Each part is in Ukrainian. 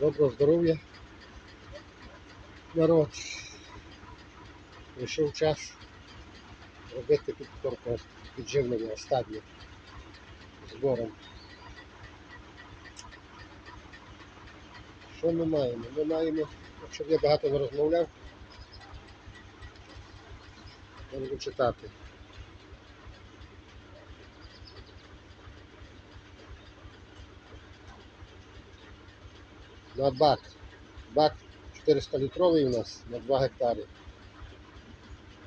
Доброго здоров'я. Народ. Прийшов час робити підкорку підживлення стадії збором. Що ми маємо? Ми маємо, щоб я багато не розмовляв, я буду читати. На бак. Бак 400 літровий у нас на 2 гектари.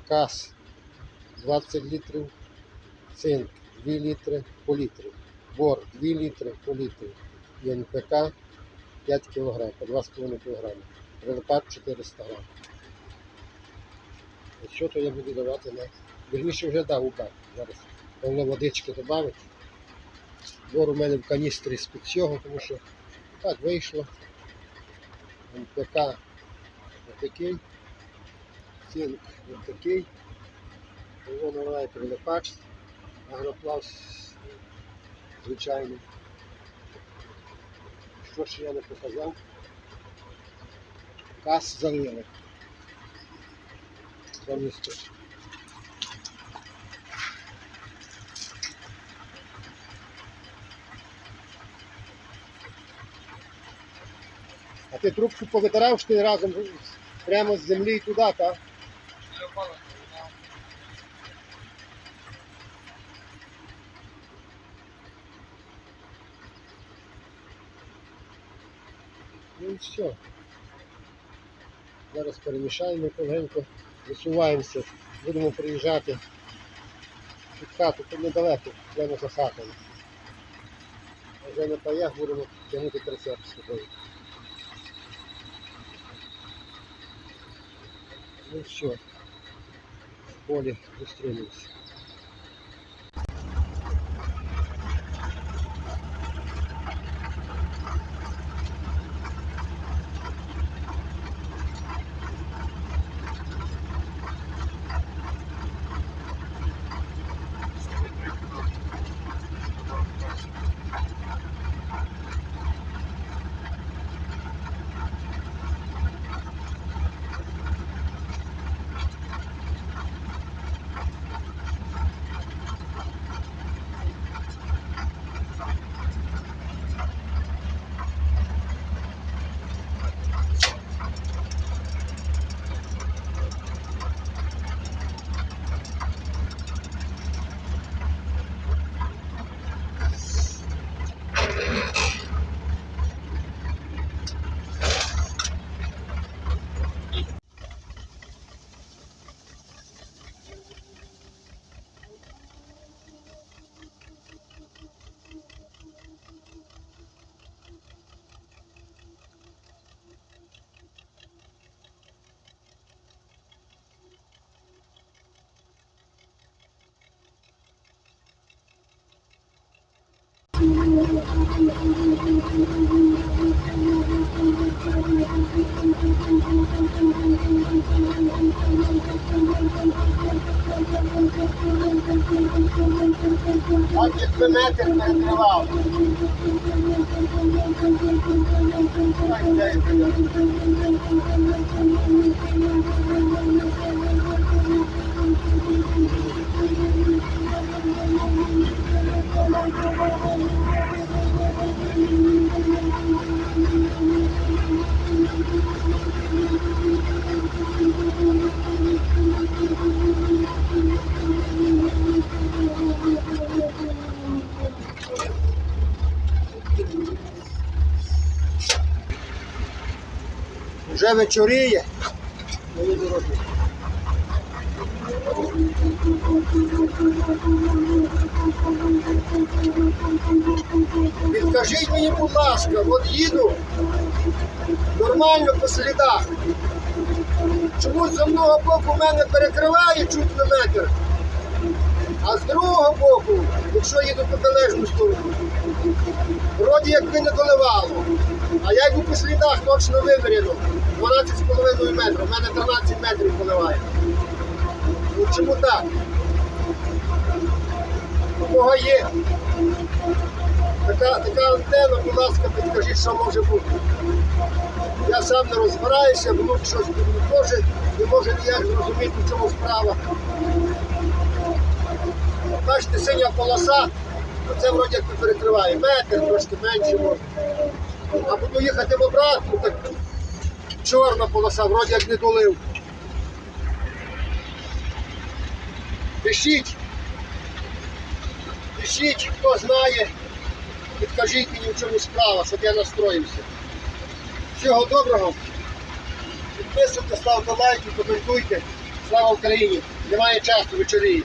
Кас 20 літрів, цинк 2 літри по літрі, бор 2 літри по літрі, і НПК 5 кг, по 2,5 кг. Прилипат 400 грам. Що то я буду давати на. Вірніше вже дав у бак. Зараз повно водички додати. Бор у мене в каністрі з-під цього, тому що так вийшло. МПК отакий, цинк отакий, воно прилипач, агроплав звичайний. Що ще я не показав? Кас залили. Повністю. Ти трубку повитирав ти разом прямо з землі туди, так? Ну і все. Зараз перемішаємо легенько, висуваємося, будемо приїжджати під хату, тут недалеко, прямо за хатою. Вже на паях будемо тягнути прицеп з собою. Ну все, в поле зустрінемося. Так якби метр перекривав. Так, де Вже вечоріє. Мої. Підкажіть мені, будь ласка, от їду нормально по слідах. Чомусь з одного боку мене перекриває чуть на метр, а з другого боку, якщо їду по протилежну сторону, вроді якби не доливало. А я йду по слідах точно виміряно. 12,5 метрів. У мене 13 метрів поливає. Ну чому так? Кого є? Така, така антенна, будь ласка, підкажіть, що може бути. Я сам не розбираюся, внук щось теж не може ніяк зрозуміти, в чому справа. Бачите, синя полоса, це вроді як перекриває. Метр, трошки менше може. А буду їхати в обратку, так чорна полоса, вроді як не долив. Пишіть. Пишіть, хто знає, підкажіть мені, в чому справа, щоб я настроївся. Всього доброго. Підписуйте, ставте лайки, коментуйте. Слава Україні! Немає часу вечоріє.